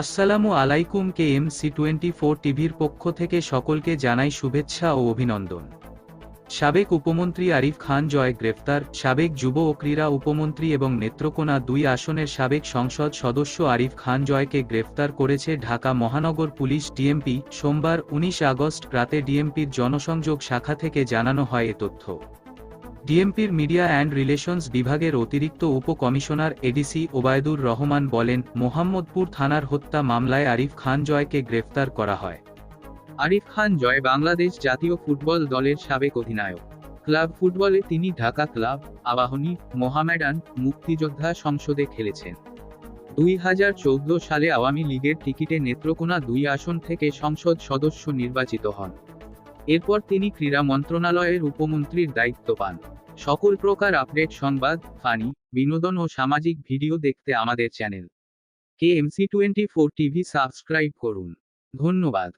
আসসালামু আলাইকুম K M C twenty four টিভির পক্ষ থেকে সকলকে জানাই শুভেচ্ছা ও অভিনন্দন। সাবেক উপমন্ত্রী আরিফ খান জয় গ্রেফতার, সাবেক যুব ও ক্রীড়া উপমন্ত্রী এবং নেত্রকোনা দুই আসনের সাবেক সংসদ সদস্য আরিফ খান জয়কে গ্রেফতার করেছে ঢাকা মহানগর পুলিশ ডিএমপি, সোমবার উনিশ আগস্ট রাতে ডিএমপির জনসংযোগ শাখা থেকে জানানো হয় এ তথ্য। ডিএমপির মিডিয়া অ্যান্ড রিলেশনস বিভাগের অতিরিক্ত উপকমিশনার এডিসি ওবায়দুর রহমান বলেন, মোহাম্মদপুর থানার হত্যা মামলায় আরিফ খান জয়কে গ্রেফতার করা হয়। আরিফ খান জয় বাংলাদেশ জাতীয় ফুটবল দলের সাবেক অধিনায়ক। ক্লাব ফুটবলে তিনি ঢাকা ক্লাব, আবাহনী, মোহামেডান, মুক্তিযোদ্ধা সংসদে খেলেছেন। দুই হাজার চৌদ্দ সালে আওয়ামী লীগের টিকিটে নেত্রকোনা দুই আসন থেকে সংসদ সদস্য নির্বাচিত হন। এরপর তিনি ক্রীড়া মন্ত্রণালয়ের উপমন্ত্রীর দায়িত্ব পান। সকল প্রকার আপডেট সংবাদ, ফানি, বিনোদন ও সামাজিক ভিডিও দেখতে আমাদের channel. K MC twenty four TV subscribe করুন। ধন্যবাদ।